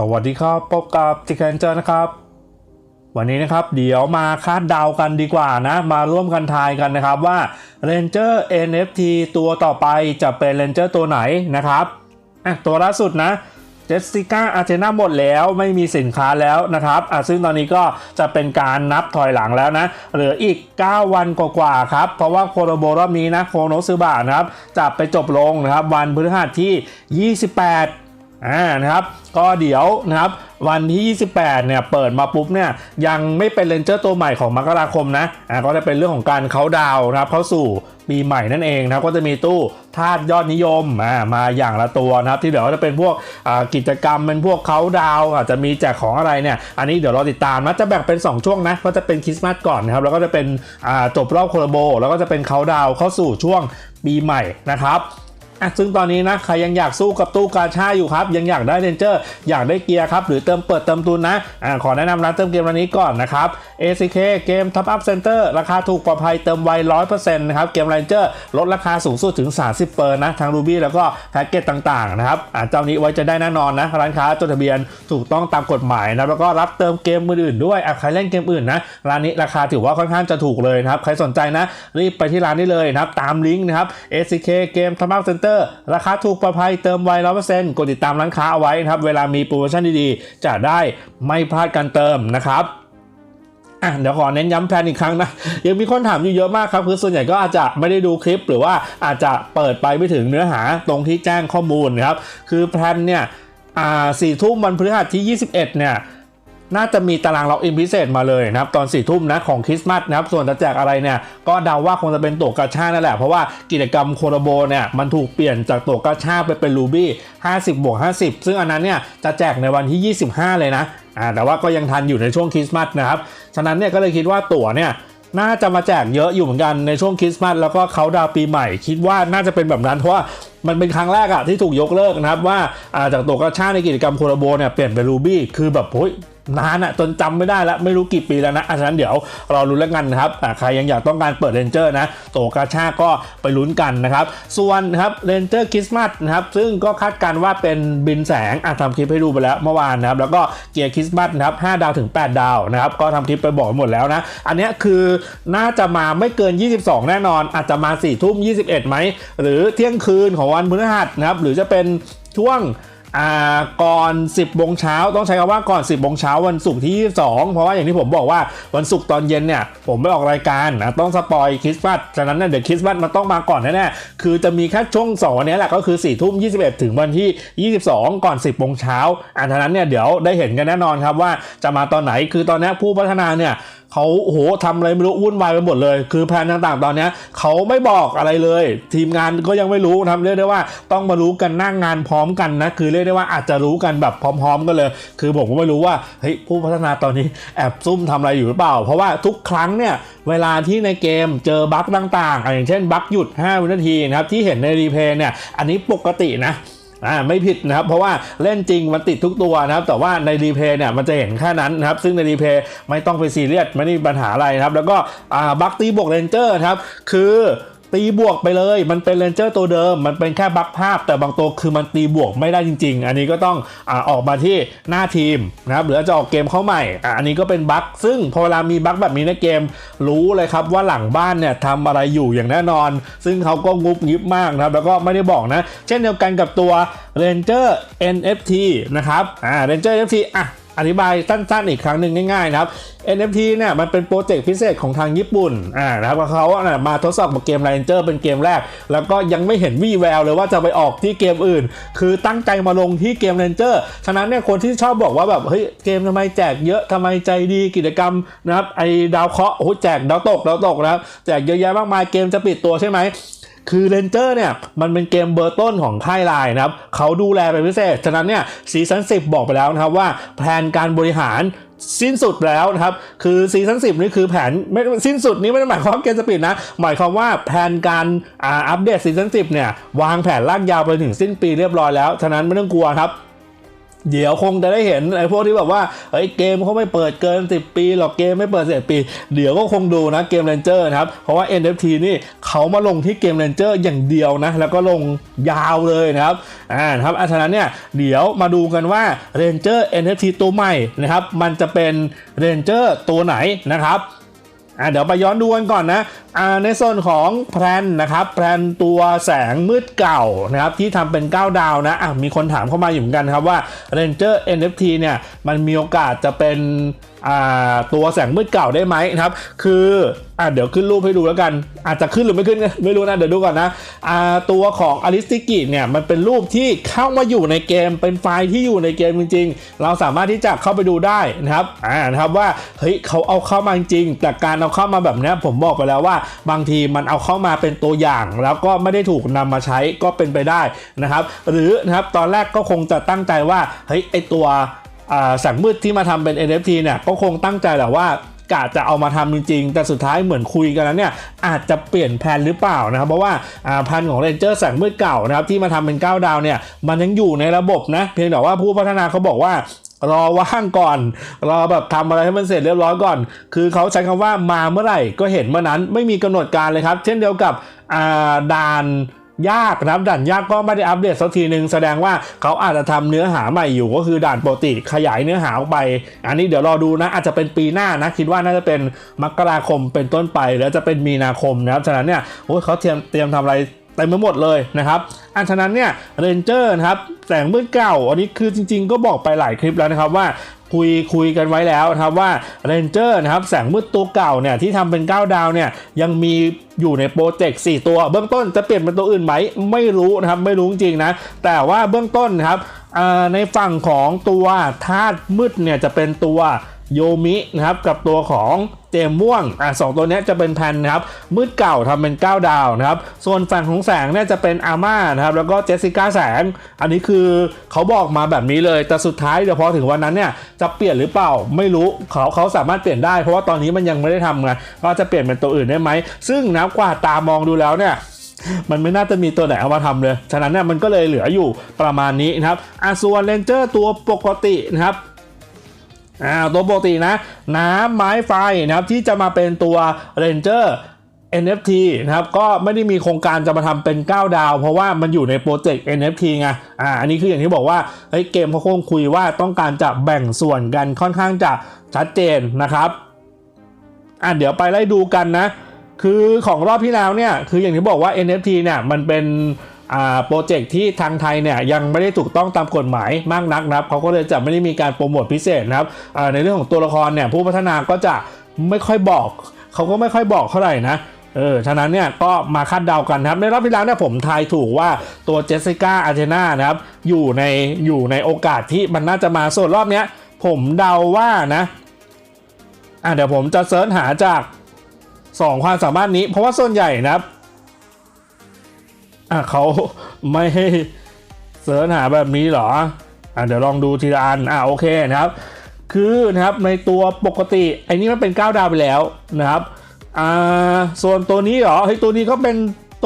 สวัสดีครับพบกับจิแคนเจอร์นะครับ วันนี้นะครับเดี๋ยวมาคาดเดากันดีกว่านะ มาร่วมกันทายกันนะครับว่า Ranger NFT ตัวต่อไปจะเป็น Ranger ตัวไหนนะครับอะตัวล่าสุดนะเจสสิก้าอาเทนาหมดแล้วไม่มีสินค้าแล้วนะครับอะซึ่งตอนนี้ก็จะเป็นการนับถอยหลังแล้วนะ เหลืออีก 9 วันกว่าๆครับ เพราะว่าโคโรโบรอบนี้นะโคโนซึบะนะครับจะไปจบลงนะครับ วันพฤหัสที่ 28 อ่านะครับก็เดี๋ยวนะครับวันที่ 28 เนี่ยเปิดมาปุ๊บเนี่ยยังไม่เป็นเลนเจอร์ตัวใหม่ของมกราคมนะอ่าก็จะเป็นเรื่องของการเขาดาวนะครับเข้าสู่ปีใหม่นั่นเองนะครับก็จะมีตู้ธาตุยอดนิยมอ่ามาอย่างละตัวนะครับที่เดี๋ยวจะเป็นพวกอ่ากิจกรรมเป็นพวกเขาดาวอาจจะมีแจกของอะไรเนี่ยอันนี้เดี๋ยวรอติดตามนะจะแบ่งเป็น 2 ช่วงนะก็จะเป็นคริสต์มาสก่อนนะครับแล้วก็จะเป็นอ่าจบรอบโคลโบ แล้วก็จะเป็นเขาดาวเข้าสู่ช่วงปีใหม่นะครับ อะซึ่งตอนนี้นะใครยังอยากสู้กับตู้กาชาอยู่ครับ ยังอยากได้เรนเจอร์อยากได้เกียร์ครับ หรือเติมเปิดเติมทุนนะอ่าขอแนะนำร้านเติมเกมร้านนี้ก่อนนะครับ ACK เกม Top Up Center ราคาถูกปลอดภัยเติมไว100%นะครับเกมเรนเจอร์ลดราคาสูงสุดถึง 30เปอร์นะ ทาง Ruby แล้วก็แพ็กเกจต่างๆนะครับอ่าเจ้านี้ไว้จะได้แน่นอนนะร้านค้าจดทะเบียนถูกต้องตามกฎหมายนะแล้วก็รับเติมเกมมืออื่นด้วยอะใครเล่นเกมอื่นนะร้านนี้ราคาถือว่าค่อนข้างจะถูกเลยนะครับใครสนใจนะรีบไปที่ร้านได้เลยนะครับตามลิงก์นะครับ ACK เกม Top Up Center ราคาถูกปลอดภัยเติมไว100%กดติดตามร้านค้าเอาไว้นะครับ เวลามีโปรโมชั่นดีๆ จะได้ไม่พลาดการเติมนะครับอะเดี๋ยวขอเน้นย้ำแพลนอีกครั้งนะ ยังมีคนถามอยู่เยอะมากครับ คือส่วนใหญ่ก็อาจจะไม่ได้ดูคลิป หรือว่าอาจจะเปิดไปไม่ถึงเนื้อหาตรงที่แจ้งข้อมูลนะครับ คือแพลนเนี่ยอ่าสี่ทุ่มวันพฤหัสที่ 21 เนี่ย น่าจะมีตารางล็อกอินพิเศษมาเลยนะครับตอน4ี่ทุ่มนะของคริสต์มาสนะครับส่วนจะแจกอะไรเนี่ยก็เดาว่าคงจะเป็นตั๋วกาชานั่นแหละ เพราะว่ากิจกรรมโคโรโบเนี่ยมันถูกเปลี่ยนจากตั๋วกาชาไปเป็นรูบี้50บวก50 ซึ่งอันนั้นเนี่ยจะแจกในวันที่ 25 เลยนะอ่าแต่ว่าก็ยังทันอยู่ในช่วงคริสต์มาสนะครับฉะนั้นเนี่ยก็เลยคิดว่าตั๋วเนี่ยน่าจะมาแจกเยอะอยู่เหมือนกันในช่วงคริสต์มาสแล้วก็เขาดาวปีใหม่ คิดว่าน่าจะเป็นแบบนั้นเพราะว่ามันเป็นครั้งแรกอะที่ถูกยกเลิกนะครับว่าาจากตัวกาชาในกิจกรรมโคโรโบเนี่ยเปลี่ยนเป็นรูบี้คือแบบโอ้ย นานอะจนจำไม่ได้แล้วไม่รู้กี่ปีแล้วนะอะฉะนั้นเดี๋ยวรอลุ้นแล้วกันนะครับใครยังอยากต้องการเปิดเรนเจอร์นะโตกาชาก็ไปลุ้นกันนะครับ ส่วนครับเรนเจอร์คริสต์มาสนะครับซึ่งก็คาดการณ์ว่าเป็นบินแสงอะทำคลิปให้ดูไปแล้วเมื่อวานนะครับแล้วก็เกียร์คริสต์มาสนะครับ5ดาวถึง 8 ดาวนะครับก็ทำคลิปไปบอกหมดแล้วนะอันนี้คือน่าจะมาไม่เกิน 22 แน่นอน อาจจะมา4ทุ่ม21ไหมหรือเที่ยงคืนของวันพฤหัสนะครับหรือจะเป็นช่วง ก่อน 10โมงเช้าต้องใช้คำว่าก่อน 10โมงเช้าวันศุกร์ที่ 22 เพราะว่าอย่างที่ผมบอกว่าวันศุกร์ตอนเย็นเนี่ยผมไม่ออกรายการนะต้องสปอยคริสต์มาสฉะนั้นเนี่ยเดี๋ยวคริสต์มาสมันต้องมาก่อนแน่ๆคือจะมีแค่ช่วง 2 วันนี้แหละก็คือ4ทุ่ม21 ถึงวันที่ 22 ก่อน 10โมงเช้าอ่าฉะนั้นเนี่ยเดี๋ยวได้เห็นกันแน่นอนครับว่าจะมาตอนไหนคือตอนนี้ผู้พัฒนาเนี่ย เขาโหทำอะไรไม่รู้วุ่นวายไปหมดเลย คือแผนต่างๆ ตอนนี้เขาไม่บอกอะไรเลย ทีมงานก็ยังไม่รู้นะครับเรียกได้ว่าต้องมารู้กันนั่งงานพร้อมกันนะคือเรียกได้ว่าอาจจะรู้กันแบบพร้อม ๆ กันเลย คือผมก็ไม่รู้ว่าเฮ้ยผู้พัฒนาตอนนี้แอบซุ่มทำอะไรอยู่หรือเปล่า เพราะว่าทุกครั้งเนี่ยเวลาที่ในเกมเจอบั๊กต่างๆอย่างเช่นบั๊กหยุด 5 วินาทีนะครับที่เห็นในรีเพลย์เนี่ยอันนี้ปกตินะ อ่าไม่ผิดนะครับเพราะว่าเล่นจริงมันติดทุกตัวนะครับแต่ว่าในรีเพย์เนี่ยมันจะเห็นแค่นั้นนะครับซึ่งในรีเพย์ไม่ต้องไปซีเรียสไม่ได้มีปัญหาอะไรนะครับแล้วก็อ่าบัคตีบวกเรนเจอร์ครับคือ ตีบวกไปเลย มันเป็นเรนเจอร์ตัวเดิม มันเป็นแค่บัคภาพ แต่บางตัวคือมันตีบวกไม่ได้จริง ๆ อันนี้ก็ต้องอออกมาที่หน้าทีมนะครับหรือจะออกเกมเข้าใหม่ออันนี้ก็เป็นบัคซึ่งพอเวลามีบัคแบบนี้ในเกม รู้เลยครับว่าหลังบ้านเนี่ยทำอะไรอยู่อย่างแน่นอน ซึ่งเขาก็งุบงิบมากนะครับ แล้วก็ไม่ได้บอกนะ เช่นเดียวกันกับตัว Ranger NFT นะครับอ่า Ranger NFT อะ อธิบายสั้นๆอีกครั้งหนึ่งง่ายๆนะครับ NFT เนี่ยมันเป็นโปรเจกต์พิเศษของทางญี่ปุ่นอ่านะครับเขาอะมาทดสอบกับเกม Ranger เป็นเกมแรก แล้วก็ยังไม่เห็นวี่แววเลยว่าจะไปออกที่เกมอื่น คือตั้งใจมาลงที่เกม Ranger ฉะนั้นเนี่ยคนที่ชอบบอกว่าแบบเฮ้ยเกมทำไมแจกเยอะทำไมใจดีกิจกรรมนะครับไอ้ดาวเคราะห์โอ้โหแจกดาวตกดาวตกนะครับแจกเยอะแยะมากมายเกมจะปิดตัวใช่ไหม คือเรนเจอร์เนี่ยมันเป็นเกมเบอร์ต้นของค่ายไลน์นะครับเขาดูแลเป็นพิเศษ ฉะนั้นเนี่ยซีซั่นสิบอกไปแล้วนะครับว่าแผนการบริหารสิ้นสุดแล้วนะครับ คือซีซั่นสินี่คือแผนไม่สิ้นสุดนี้ไม่ได้หมายความว่าเกมจะปิดนะ หมายความว่าแผนการอ่าอัปเดตซีซั่นสิเนี่ย วางแผนลากยาวไปถึงสิ้นปีเรียบร้อยแล้ว ฉะนั้นไม่ต้องกลัวครับ เดี๋ยวคงจะได้เห็นไอ้พวกที่แบบว่าเฮ้ยเกมเขาไม่เปิดเกิน 10 ปีหรอกเกมไม่เปิด11ปี เดี๋ยวก็คงดูนะเกมเรนเจอร์นะครับเพราะว่า NFT นี่เขามาลงที่เกมเรนเจอร์อย่างเดียวนะแล้วก็ลงยาวเลยนะครับอ่านะครับอันฉะนั้นเนี่ยเดี๋ยวมาดูกันว่า Ranger NFT ตัวใหม่นะครับมันจะเป็น Ranger ตัวไหนนะครับ อะเดี๋ยวไปย้อนดูกันก่อนนะอ่าในส่วนของแพลนนะครับแพลนตัวแสงมืดเก่านะครับที่ทำเป็น 9 ดาวนะอะมีคนถามเข้ามาอยู่เหมือนกันครับว่า Ranger NFT เนี่ยมันมีโอกาสจะเป็น ตัวแสงมืดเก่าได้ไหมนะครับ คืออะเดี๋ยวขึ้นรูปให้ดูแล้วกัน อาจจะขึ้นหรือไม่ขึ้นไม่รู้นะ เดี๋ยวดูก่อนนะอ่าตัวของ a r i s t i k i เนี่ยมันเป็นรูปที่เข้ามาอยู่ในเกม เป็นไฟล์ที่อยู่ในเกมจริง ๆ เราสามารถที่จะเข้าไปดูได้นะครับอ่านะครับว่าเฮ้ยเขาเอาเข้ามาจริง แต่การเอาเข้ามาแบบนี้ผมบอกไปแล้วว่า บางทีมันเอาเข้ามาเป็นตัวอย่าง แล้วก็ไม่ได้ถูกนำมาใช้ก็เป็นไปได้นะครับ หรือนะครับตอนแรกก็คงจะตั้งใจว่าเฮ้ยไอตัว แสงมืดที่มาทำเป็น NFT เนี่ยก็คงตั้งใจแหละว่ากะจะเอามาทำจริงๆ แต่สุดท้ายเหมือนคุยกันแล้วเนี่ยอาจจะเปลี่ยนแผนหรือเปล่านะครับ เพราะว่าพันของเรนเจอร์แสงมืดเก่านะครับที่มาทำเป็น 9 ดาวเนี่ยมันยังอยู่ในระบบนะ เพียงแต่ว่าผู้พัฒนาเขาบอกว่ารอว่างก่อน รอแบบทำอะไรให้มันเสร็จเรียบร้อยก่อน คือเขาใช้คำว่ามาเมื่อไหร่ก็เห็นเมื่อนั้นไม่มีกำหนดการเลยครับ เช่นเดียวกับาด่าน ยากนะครับด่านยากก็ไม่ได้อัปเดตสักทีหนึ่งแสดงว่าเขาอาจจะทำเนื้อหาใหม่อยู่ก็คือด่านปกติขยายเนื้อหาออกไป อันนี้เดี๋ยวรอดูนะ อาจจะเป็นปีหน้านะ คิดว่าน่าจะเป็นมกราคมเป็นต้นไป แล้วจะเป็นมีนาคมนะครับฉะนั้นเนี่ยโอ้ยเขาเตรียมเตรียมทำอะไรเต็มไปหมดเลยนะครับอันฉะนั้นเนี่ยเรนเจอร์นะครับแสงมืดเก่า อันนี้คือจริงๆ ก็บอกไปหลายคลิปแล้วนะครับว่า คุยคุยกันไว้แล้วนะครับว่าเรนเจอร์นะครับแสงมืดตัวเก่าเนี่ยที่ทำเป็น 9 ดาวเนี่ยยังมีอยู่ในโปรเจกต์4ตัวเบื้องต้นจะเปลี่ยนเป็นตัวอื่นไหมไม่รู้นะครับไม่รู้จริงนะแต่ว่าเบื้องต้นนะครับในฝั่งของตัวธาตุมืดเนี่ยจะเป็นตัว โยมินะครับกับตัวของเจมม่วงอะสองตัวนี้จะเป็นแผ่นนะครับมืดเก่าทำเป็น 9 ดาวนะครับส่วนฝั่งของแสงเนี่ยจะเป็นอาม่านะครับแล้วก็เจสสิก้าแสง อันนี้คือเขาบอกมาแบบนี้เลย แต่สุดท้ายเดี๋ยวพอถึงวันนั้นเนี่ยจะเปลี่ยนหรือเปล่าไม่รู้เขาเขาสามารถเปลี่ยนได้ เพราะว่าตอนนี้มันยังไม่ได้ทำไงว่าจะเปลี่ยนเป็นตัวอื่นได้ไหมซึ่งนะกว่าตามองดูแล้วเนี่ยมันไม่น่าจะมีตัวไหนเอามาทำเลย ฉะนั้นเนี่ยมันก็เลยเหลืออยู่ประมาณนี้นะครับอาส่วนเลนเจอร์ตัวปกตินะครับ อ่าตัวปกตินะ น้ำไม้ไฟนะครับที่จะมาเป็นตัว Ranger NFT นะครับก็ไม่ได้มีโครงการจะมาทำเป็น 9 ดาว เพราะว่ามันอยู่ในโปรเจกต์ NFT ไงอ่าอันนี้คืออย่างที่บอกว่าเฮ้ยเกมเขาคงคุยว่าต้องการจะแบ่งส่วนกันค่อนข้างจะชัดเจนนะครับอ่าเดี๋ยวไปไล่ดูกันนะ คือของรอบที่แล้วเนี่ยคืออย่างที่บอกว่า NFT เนี่ยมันเป็น โปรเจกต์ที่ทางไทยเนี่ยยังไม่ได้ถูกต้องตามกฎหมายมากนักนะครับเขาก็เลยจะไม่ได้มีการโปรโมทพิเศษนะครับในเรื่องของตัวละครเนี่ยผู้พัฒนาก็จะไม่ค่อยบอกเขาก็ไม่ค่อยบอกเท่าไหร่นะเออ ฉะนั้นเนี่ยก็มาคาดเดากันครับ ในรอบที่แล้วเนี่ยผมทายถูกว่าตัวเจสสิก้าอาร์เทนานะครับอยู่ในอยู่ในโอกาสที่มันน่าจะมาส่วนรอบเนี้ยผมเดาว่านะอะเดี๋ยวผมจะเซิร์ชหาจากสองความสามารถนี้ เพราะว่าส่วนใหญ่นะครับ อะเขาไม่ให้เสิร์ชหาแบบนี้หรออะเดี๋ยวลองดูทีละอันอะโอเคนะครับ คือนะครับในตัวปกติไอ้นี่มันเป็น 9 ดาวไปแล้วนะครับอ่าส่วนตัวนี้เหรอเฮ้ยตัวนี้ก็เป็น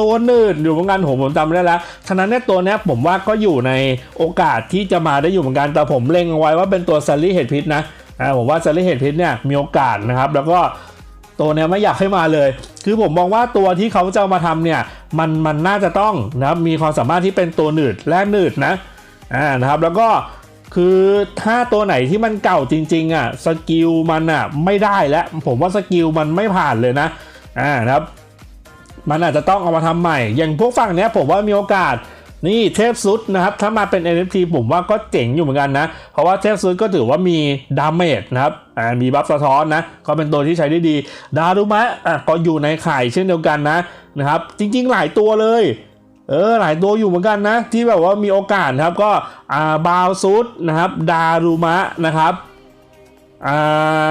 ตัวหนืดอยู่เหมือนกันผมผมจำไม่ได้แล้ว ฉะนั้นเนี่ยตัวเนี้ยผมว่าก็อยู่ในโอกาสที่จะมาได้อยู่เหมือนกัน แต่ผมเล็งเอาไว้ว่าเป็นตัวซัลลี่เฮดพิษนะอ่าผมว่าซัลลี่เฮดพิษเนี่ยมีโอกาสนะครับ แล้วก็ ตัวเนี้ยไม่อยากให้มาเลย คือผมมองว่าตัวที่เขาจะมาทำเนี่ย มันมันน่าจะต้องนะครับมีความสามารถที่เป็นตัวหนืดและหนืดนะอ่านะครับแล้วก็คือถ้าตัวไหนที่มันเก่าจริงๆอะสกิลมันอะไม่ได้แล้วผมว่าสกิลมันไม่ผ่านเลยนะอ่านะครับ มันอาจจะต้องเอามาทำใหม่ อย่างพวกฝั่งเนี้ยผมว่ามีโอกาส นี่เทพซุดนะครับ ถ้ามาเป็น NFT ผมว่าก็เจ๋งอยู่เหมือนกันนะ เพราะว่าเทพซุดก็ถือว่ามีดาเมจนะครับอ่ามีบัฟสะท้อนนะ ก็เป็นตัวที่ใช้ได้ดี ดารุมะอะก็อยู่ในข่ายเช่นเดียวกันนะนะครับ จริง ๆ หลายตัวเลยเออหลายตัวอยู่เหมือนกันนะ ที่แบบว่ามีโอกาสครับก็อ่าบาวซุดนะครับ ดารุมะนะครับอ่า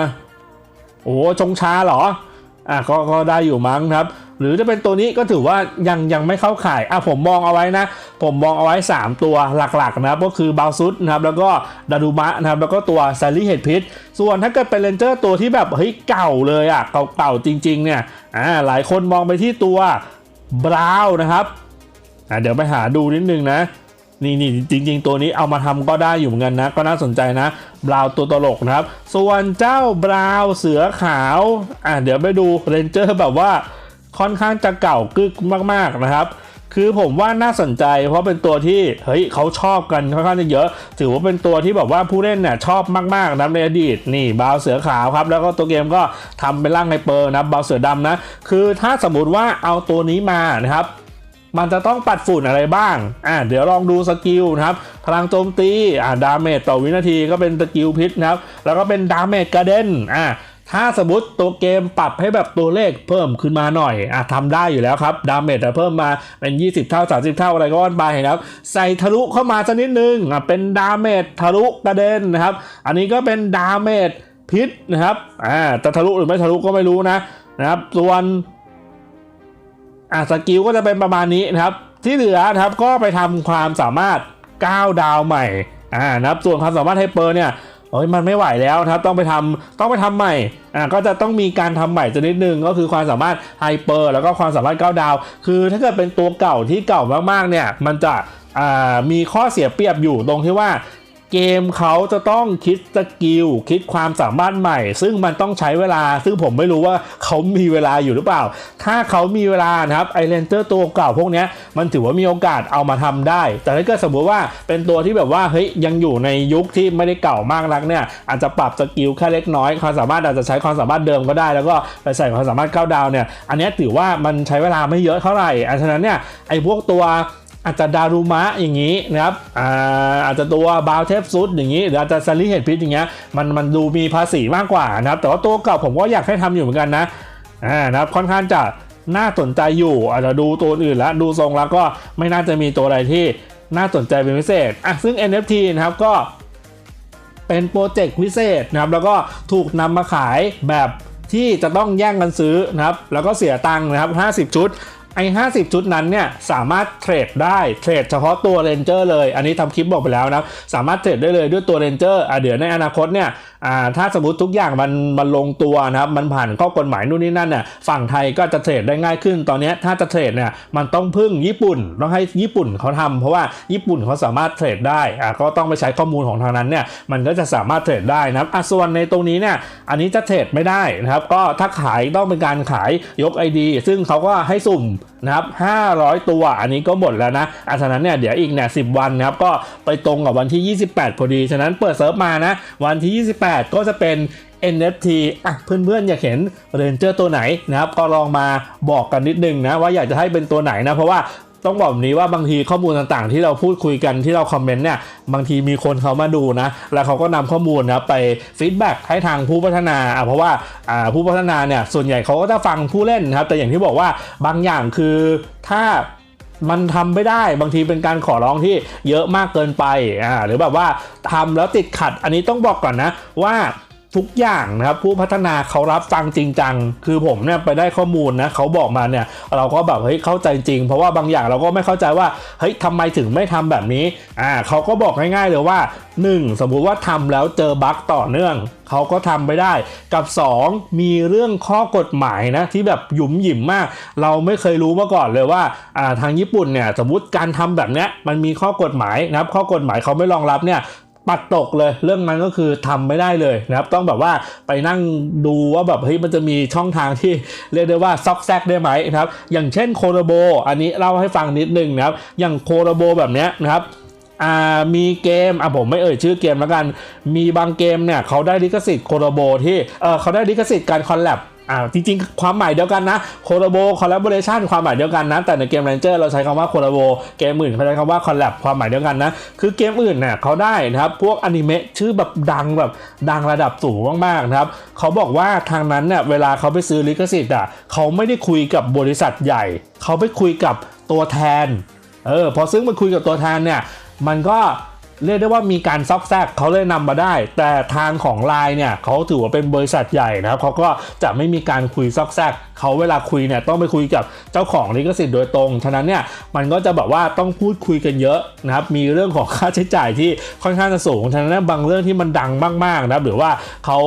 โอ้ชงชาเหรออะก็ก็ได้อยู่มั้งครับ หรือจะเป็นตัวนี้ก็ถือว่ายังยังไม่เข้าข่ายอะผมมองเอาไว้นะ ผมมองเอาไว้ 3 ตัวหลักๆนะครับก็คือบาวซุดนะครับแล้วก็ดารุมะนะครับแล้วก็ตัวซารีเฮดพิษส่วนถ้าเกิดเป็นเรนเจอร์ตัวที่แบบเฮ้ยเก่าเลยอะเก่าๆจริงๆเนี่ยอ่าหลายคนมองไปที่ตัวบราวนะครับอะเดี๋ยวไปหาดูนิดนึงนะนี่นี่จริง ๆ ตัวนี้เอามาทำก็ได้อยู่เหมือนกันนะ ก็น่าสนใจนะบราวตัวตลกนะครับ ส่วนเจ้าบราวเสือขาวอะเดี๋ยวไปดูเรนเจอร์แบบว่า ค่อนข้างจะเก่ากึกมากๆนะครับ คือผมว่าน่าสนใจ เพราะเป็นตัวที่เฮ้ยเขาชอบกันค่อนข้างจะเยอะ ถือว่าเป็นตัวที่แบบว่าผู้เล่นเนี่ยชอบมากๆนะในอดีตนี่บาวเสือขาวครับ แล้วก็ตัวเกมก็ทำเป็นร่างไฮเปอร์นะบาวเสือดำนะ คือถ้าสมมติว่าเอาตัวนี้มานะครับมันจะต้องปัดฝุ่นอะไรบ้าง อ่า เดี๋ยวลองดูสกิลนะครับ พลังโจมตี อ่า ดาเมจต่อวินาทีก็เป็นสกิลพิษนะครับ แล้วก็เป็นดาเมจกระเด็น อ่า ถ้าสมมติตัวเกมปรับให้แบบตัวเลขเพิ่มขึ้นมาหน่อยอะทำได้อยู่แล้วครับ ดาเมจจะเพิ่มมาเป็น 20 เท่า 30 เท่าอะไรก็ว่าไปนะครับ ใส่ทะลุเข้ามาสักนิดนึงอะเป็นดาเมจทะลุกระเด็นนะครับ อันนี้ก็เป็นดาเมจพิษนะครับอ่าจะทะลุหรือไม่ทะลุก็ไม่รู้นะนะครับ ส่วนอะสกิลก็จะเป็นประมาณนี้นะครับ ที่เหลือนะครับก็ไปทำความสามารถ9ดาวใหม่อ่านะครับส่วนความสามารถไฮเปอร์เนี่ย โอ้ยมันไม่ไหวแล้วครับต้องไปทำต้องไปทำใหม่อ่าก็จะต้องมีการทำใหม่จะนิดนึงก็คือความสามารถไฮเปอร์แล้วก็ความสามารถก้าดาว คือถ้าเกิดเป็นตัวเก่าที่เก่ามากๆเนี่ยมันจะอ่ามีข้อเสียเปรียบอยู่ตรงที่ว่า เกมเขาจะต้องคิดสกิลคิดความสามารถใหม่ ซึ่งมันต้องใช้เวลา ซึ่งผมไม่รู้ว่าเขามีเวลาอยู่หรือเปล่า ถ้าเขามีเวลานะครับไอเลนเตอร์ตัวเก่าพวกเนี้ยมันถือว่ามีโอกาสเอามาทำได้ แต่ถ้าเกิดสมมติว่าเป็นตัวที่แบบว่าเฮ้ยยังอยู่ในยุคที่ไม่ได้เก่ามากนักเนี่ยอาจจะปรับสกิลแค่เล็กน้อยความสามารถอาจจะใช้ความสามารถเดิมก็ได้ แล้วก็ไปใส่ความสามารถเก้าดาวเนี่ยอันนี้ถือว่ามันใช้เวลาไม่เยอะเท่าไหร่อันฉะนั้นเนี่ยไอพวกตัว อาจจะดารุมะอย่างนี้นะครับอ่าอาจจะตัวบาวเทปซุดอย่างนี้หรืออาจจะซาริเฮดพิษอย่างเงี้ยมันมันดูมีภาษีมากกว่านะครับ แต่ว่าตัวเก่าผมก็อยากให้ทำอยู่เหมือนกันนะอ่านะครับค่อนข้างจะน่าสนใจอยู่อาจจะดูตัวอื่นแล้วดูทรงแล้วก็ไม่น่าจะมีตัวอะไรที่น่าสนใจเป็นพิเศษอะซึ่ง NFT นะครับก็เป็นโปรเจกต์พิเศษนะครับแล้วก็ถูกนำมาขายแบบที่จะต้องแย่งกันซื้อนะครับแล้วก็เสียตังค์นะครับ 50 ชุด ไอ้50ชุดนั้นเนี่ยสามารถเทรดได้เทรดเฉพาะตัวเรนเจอร์เลย อันนี้ทำคลิปบอกไปแล้วนะ สามารถเทรดได้เลยด้วยตัวเรนเจอร์อะเดี๋ยวในอนาคตเนี่ย อ่าถ้าสมมติทุกอย่างมันมันลงตัวนะครับมันผ่านข้อกฎหมายนู่นนี่นั่นเนี่ยฝั่งไทยก็จะเทรดได้ง่ายขึ้น ตอนนี้ถ้าจะเทรดเนี่ยมันต้องพึ่งญี่ปุ่นต้องให้ญี่ปุ่นเขาทำเพราะว่าญี่ปุ่นเขาสามารถเทรดได้อะก็ต้องไปใช้ข้อมูลของทางนั้นเนี่ยมันก็จะสามารถเทรดได้นะครับอะส่วนในตรงนี้เนี่ยอันนี้จะเทรดไม่ได้นะครับก็ถ้าขายต้องเป็นการขายยก ID ซึ่งเขาก็ให้สุ่ม นะครับ500 ตัว อันนี้ก็หมดแล้วนะอันฉะนั้นเนี่ยเดี๋ยวอีกเนี่ย10วันนะครับก็ไปตรงกับวันที่ 28 พอดี ฉะนั้นเปิดเซิร์ฟมานะ วันที่ 28 ก็จะเป็น NFT อะเพื่อนๆ อยากเห็นเรนเจอร์ตัวไหนนะครับ ก็ลองมาบอกกันนิดนึงนะ ว่าอยากจะให้เป็นตัวไหนนะ เพราะว่า ต้องบอกแบบนี้ว่าบางทีข้อมูลต่างๆ ที่เราพูดคุยกันที่เราคอมเมนต์เนี่ยบางทีมีคนเขามาดูนะ แล้วเขาก็นำข้อมูลนะไปฟีดแบ็กให้ทางผู้พัฒนาอะเพราะว่าอ่าผู้พัฒนาเนี่ยส่วนใหญ่เขาก็จะฟังผู้เล่นนะครับ แต่อย่างที่บอกว่าบางอย่างคือถ้ามันทำไม่ได้บางทีเป็นการขอร้องที่เยอะมากเกินไปอ่าหรือแบบว่าทำแล้วติดขัดอันนี้ต้องบอกก่อนนะว่า ทุกอย่างนะครับผู้พัฒนาเขารับฟังจริงจัง คือผมเนี่ยไปได้ข้อมูลนะเขาบอกมาเนี่ยเราก็แบบเฮ้ยเข้าใจจริง เพราะว่าบางอย่างเราก็ไม่เข้าใจว่าเฮ้ยทำไมถึงไม่ทำแบบนี้อ่าเขาก็บอกง่ายๆเลยว่า 1 สมมุติว่าทำแล้วเจอบั๊กต่อเนื่องเขาก็ทำไปได้กับ 2 มีเรื่องข้อกฎหมายนะที่แบบหยุมหยิมมาก เราไม่เคยรู้มาก่อนเลยว่าอ่าทางญี่ปุ่นเนี่ยสมมุติการทำแบบเนี้ยมันมีข้อกฎหมายนะครับข้อกฎหมายเขาไม่รองรับเนี่ย ปัดตกเลยเรื่องนั้นก็คือทำไม่ได้เลยนะครับ ต้องแบบว่าไปนั่งดูว่าแบบเฮ้ยมันจะมีช่องทางที่เรียกได้ว่าซอกแซกได้ไหมนะครับ อย่างเช่นโคโรโบ อันนี้เล่าให้ฟังนิดนึงนะครับ อย่างโคโรโบแบบเนี้ยนะครับอ่ามีเกมอะผมไม่เอ่ยชื่อเกมแล้วกัน มีบางเกมเนี่ยเขาได้ลิขสิทธิ์โคโรโบที่เออเขาได้ลิขสิทธิ์การคอลแลบ อ่าจริงๆ ความหมายเดียวกันนะโคโรโบคอลแลบอเรชันความหมายเดียวกันนะ แต่ในเกม Ranger เราใช้คำว่าโคโรโบเกมอื่นเขาใช้คำว่าคอลแลบความหมายเดียวกันนะ คือเกมอื่นเนี่ยเขาได้นะครับพวกอนิเมะชื่อแบบดังแบบดังระดับสูงมากๆนะครับเขาบอกว่าทางนั้นเนี่ยเวลาเขาไปซื้อลิขสิทธิ์อะเขาไม่ได้คุยกับบริษัทใหญ่ เขาไปคุยกับตัวแทนเออพอซึ่งมันคุยกับตัวแทนเนี่ยมันก็ เรียกได้ว่ามีการซอกแซกเขาเลยนำมาได้ แต่ทางของไลน์เนี่ยเขาถือว่าเป็นบริษัทใหญ่นะครับเขาก็จะไม่มีการคุยซอกแซกเขาเวลาคุยเนี่ยต้องไปคุยกับเจ้าของลิขสิทธิ์โดยตรง ฉะนั้นเนี่ยมันก็จะแบบว่าต้องพูดคุยกันเยอะนะครับ มีเรื่องของค่าใช้จ่ายที่ค่อนข้างจะสูง ฉะนั้นบางเรื่องที่มันดังมากๆนะครับหรือว่าเขา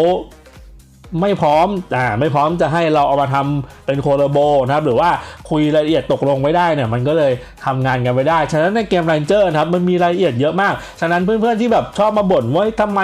ไม่พร้อมอ่าไม่พร้อมจะให้เราเอามาทำเป็นโคโลโบนะครับหรือว่าคุยรายละเอียดตกลงไม่ได้เนี่ยมันก็เลยทำงานกันไม่ได้ ฉะนั้นในเกม Ranger นะครับมันมีรายละเอียดเยอะมาก ฉะนั้นเพื่อนๆที่แบบชอบมาบ่นว่าเฮ้ยทำไม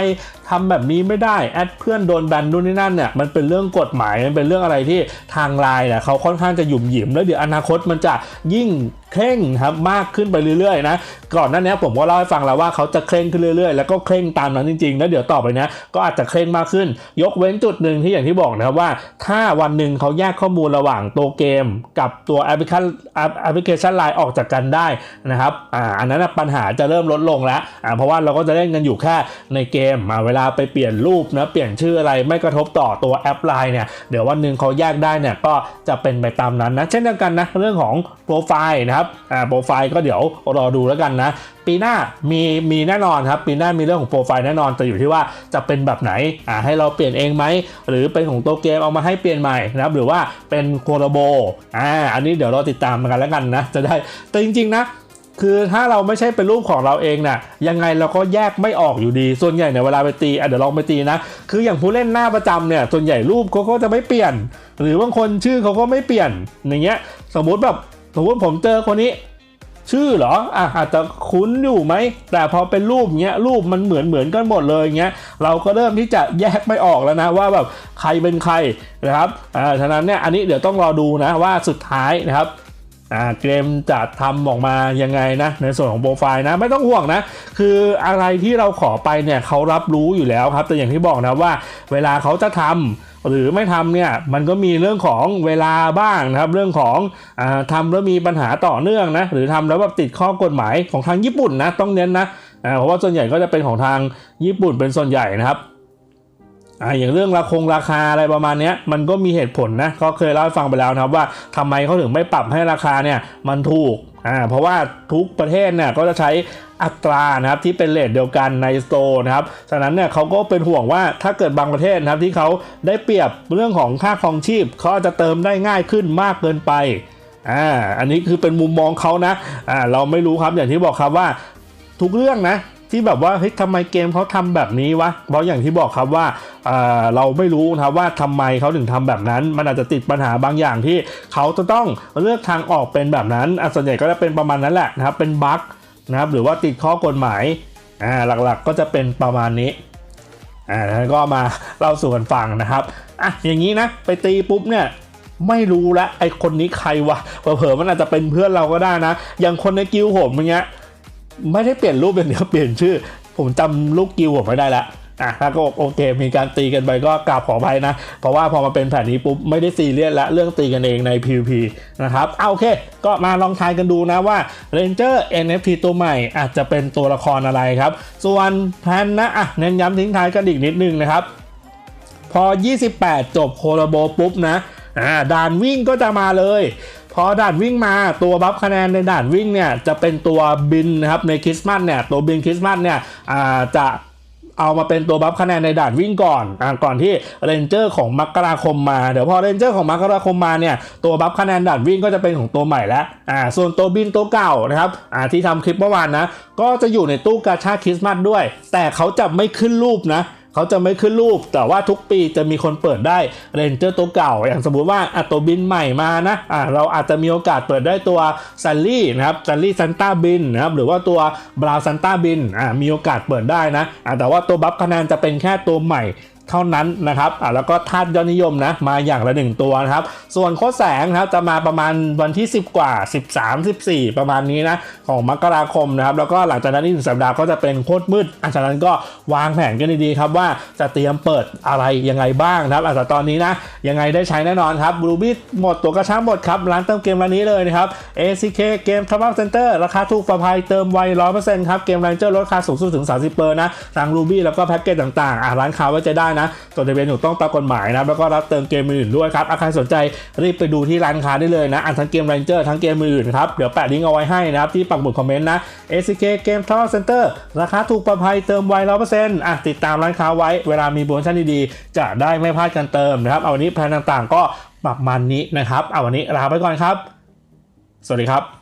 ทำแบบนี้ไม่ได้แอดเพื่อนโดนแบนนู่นนี่นั่นเนี่ยมันเป็นเรื่องกฎหมายมันเป็นเรื่องอะไรที่ทางไลน์เนี่ยเขาค่อนข้างจะหยุ่มหยิมแล้วเดี๋ยวอนาคตมันจะยิ่ง เคร่งครับมากขึ้นไปเรื่อยๆนะก่อนหน้านี้ผมก็เล่าให้ฟังแล้วว่าเขาจะเคร่งขึ้นเรื่อยๆ แล้วก็เคร่งตามนั้นจริงๆ แล้วเดี๋ยวต่อไปเนี้ยก็อาจจะเคร่งมากขึ้น ยกเว้นจุดหนึ่งที่อย่างที่บอกนะครับว่า ถ้าวันหนึ่งเขาแยกข้อมูลระหว่างตัวเกม กับตัวแอปพลิเคชันแอปพลิเคชันไลน์ออกจากกันได้นะครับอ่าอันนั้นนะปัญหาจะเริ่มลดลงแล้วอ่าเพราะว่าเราก็จะเล่นกันอยู่แค่ในเกมอ่าเวลาไปเปลี่ยนรูปนะเปลี่ยนชื่ออะไรไม่กระทบต่อตัวแอปไลน์เนี่ยเดี๋ยววันหนึ่งเขาแยกได้เนี่ยก็จะเป็นไปตามนั้นนะเช่นเดียวกันนะเรื่องของโปรไฟล์นะครับอ่าโปรไฟล์ก็เดี๋ยวรอดูแล้วกันนะ ปีหน้ามีมีแน่นอนครับ ปีหน้ามีเรื่องของโปรไฟล์แน่นอนแต่อยู่ที่ว่าจะเป็นแบบไหนอ่าให้เราเปลี่ยนเองไหมหรือเป็นของตัวเกมเอามาให้เปลี่ยนใหม่นะครับหรือว่าเป็นโคโลโบอ่าอันนี้เดี๋ยวเราติดตามกันแล้วกันนะจะได้แต่จริงๆนะคือถ้าเราไม่ใช่เป็นรูปของเราเองน่ะยังไงเราก็แยกไม่ออกอยู่ดี ส่วนใหญ่เนี่ยเวลาไปตีอะเดี๋ยวลองไปตีนะ คืออย่างผู้เล่นหน้าประจำเนี่ยส่วนใหญ่รูปเขาก็จะไม่เปลี่ยน หรือบางคนชื่อเขาก็ไม่เปลี่ยนอย่างเงี้ยสมมุติแบบ สมมติผมเจอคนนี้ ชื่อเหรออะอาจจะคุ้นอยู่ไหม แต่พอเป็นรูปเงี้ยรูปมันเหมือนเหมือนกันหมดเลยเงี้ยเราก็เริ่มที่จะแยกไม่ออกแล้วนะว่าแบบใครเป็นใครนะครับอ่าฉะนั้นเนี่ยอันนี้เดี๋ยวต้องรอดูนะว่าสุดท้ายนะครับอ่าเกมจะทำออกมายังไงนะในส่วนของโปรไฟล์นะไม่ต้องห่วงนะ คืออะไรที่เราขอไปเนี่ยเขารับรู้อยู่แล้วครับแต่อย่างที่บอกนะว่า เวลาเขาจะทำ หรือไม่ทำเนี่ยมันก็มีเรื่องของเวลาบ้างนะครับ เรื่องของอทำแล้วมีปัญหาต่อเนื่องนะหรือทำแล้วแบบติดข้อกฎหมายของทางญี่ปุ่นนะต้องเน้นนะเพราะว่าส่วนใหญ่ก็จะเป็นของทางญี่ปุ่นเป็นส่วนใหญ่นะครับอ่าอย่างเรื่องราคงราคาอะไรประมาณนี้มันก็มีเหตุผลนะก็เคยเล่าให้ฟังไปแล้วนะครับว่าทำไมเขาถึงไม่ปรับให้ราคาเนี่ยมันถูกอ่าเพราะว่าทุกประเทศเนี่ยก็จะใช้ อัตรานะครับที่เป็นเลทเดียวกันในสโตร์นะครับฉะนั้นเนี่ยเขาก็เป็นห่วงว่าถ้าเกิดบางประเทศนะครับที่เขาได้เปรียบเรื่องของค่าครองชีพเขาจะเติมได้ง่ายขึ้นมากเกินไปอ่าอันนี้คือเป็นมุมมองเขานะอ่าเราไม่รู้ครับอย่างที่บอกครับว่าทุกเรื่องนะที่แบบว่าเฮ้ยทำไมเกมเขาทำแบบนี้วะ เพราะอย่างที่บอกครับว่าเอ่อเราไม่รู้นะว่าทำไมเขาถึงทำแบบนั้น มันอาจจะติดปัญหาบางอย่างที่เขาจะต้องเลือกทางออกเป็นแบบนั้นอส่วนใหญ่ก็จะเป็นประมาณนั้นแหละนะครับเป็นบั๊ก นะครับ หรือว่าติดข้อกฎหมายอ่าหลักๆก็จะเป็นประมาณนี้อ่าแล้วก็มาเล่าสู่กันฟังนะครับอะอย่างนี้นะไปตีปุ๊บเนี่ยไม่รู้ละไอคนนี้ใครวะเผลอๆมันอาจจะเป็นเพื่อนเราก็ได้นะ อย่างคนในกิลผมอย่างเงี้ยไม่ได้เปลี่ยนรูปอย่างเดียวเปลี่ยนชื่อ ผมจำลูกกิลผมไม่ได้ละ อะถ้าก็โอเค มีการตีกันไปก็กราบขออภัยนะ เพราะว่าพอมาเป็นแผ่นนี้ปุ๊บไม่ได้ซีเรียสละเรื่องตีกันเองใน PVP นะครับเอาโอเค ก็มาลองทายกันดูนะว่า Ranger NFT ตัวใหม่อาจจะเป็นตัวละครอะไรครับ ส่วนแพนนะอะเน้นย้ำทิ้งท้ายกันอีกนิดนึงนะครับ พอ 28 จบโคโลโบปุ๊บนะอ่าด่านวิ่งก็จะมาเลยพอด่านวิ่งมาตัวบัฟคะแนนในด่านวิ่งเนี่ยจะเป็นตัวบินนะครับในคริสต์มาสเนี่ยตัวบินคริสต์มาสเนี่ยอ่าจะ เอามาเป็นตัวบัฟคะแนนในด่านวิ่งก่อนอ่าก่อนที่เรนเจอร์ของมกราคมมา เดี๋ยวพอเรนเจอร์ของมกราคมมาเนี่ยตัวบัฟคะแนนด่านวิ่งก็จะเป็นของตัวใหม่แล้วอ่าส่วนตัวบินตัวเก่านะครับอ่าที่ทำคลิปเมื่อวานนะ ก็จะอยู่ในตู้กาชาคริสต์มาสด้วย แต่เขาจะไม่ขึ้นรูปนะ เขาจะไม่ขึ้นรูป แต่ว่าทุกปีจะมีคนเปิดได้เรนเจอร์ตัวเก่า อย่างสมมุติว่าอะตัวบินใหม่มานะอะเราอาจจะมีโอกาสเปิดได้ตัวซันลี่นะครับซันลี่ซันต้าบินนะครับหรือว่าตัวบราวซันต้าบินอะมีโอกาสเปิดได้นะอะแต่ว่าตัวบัฟคะแนนจะเป็นแค่ตัวใหม่ เท่านั้นนะครับอะแล้วก็ธาตุยอดนิยมนะมาอย่างละหนึ่งตัวนะครับ ส่วนโคดแสงนะครับจะมาประมาณวันที่ 10 กว่า 13 14 ประมาณนี้นะของมกราคมนะครับแล้วก็หลังจากนั้นอีกหนึ่งสัปดาห์ก็จะเป็นโคตรมืดอะจากนั้นก็วางแผนกันดีๆครับว่าจะเตรียมเปิดอะไรยังไงบ้างนะครับอะแต่ตอนนี้นะยังไงได้ใช้แน่นอนครับบลูบี้หมดตัวกระช้างหมดครับร้านเติมเกมร้านนี้เลยนะครับ ACK เกมทับอัพเซ็นเตอร์ราคาถูกปลอดภัยเติมไว100%ครับเกม Ranger ลดราคาสูงสุดถึง 30เปอร์นะทาง Ruby แล้วก็แพ็กเกจต่างๆอะร้านค้าไว้ใจได้นะจดทะเบียนถูกต้องตามกฎหมายนะแล้วก็รับเติมเกมอื่นด้วยครับใครสนใจรีบไปดูที่ร้านค้าได้เลยนะอะทั้งเกม Ranger ทั้งเกมอื่นครับ เดี๋ยวแปะลิงก์เอาไว้ให้นะครับ ที่ปักหมุดคอมเมนต์นะ ACK เกมทับอัพเซ็นเตอร์ราคาถูกปลอดภัยเติมไว100%อะติดตามร้านค้าไว้เวลามีโปรโมชั่นดีๆ จะได้ไม่พลาดการเติมนะครับ เอาวันนี้แพลนต่างๆ ก็ประมาณนี้นะครับ เอาวันนี้ลาไปก่อนครับ สวัสดีครับ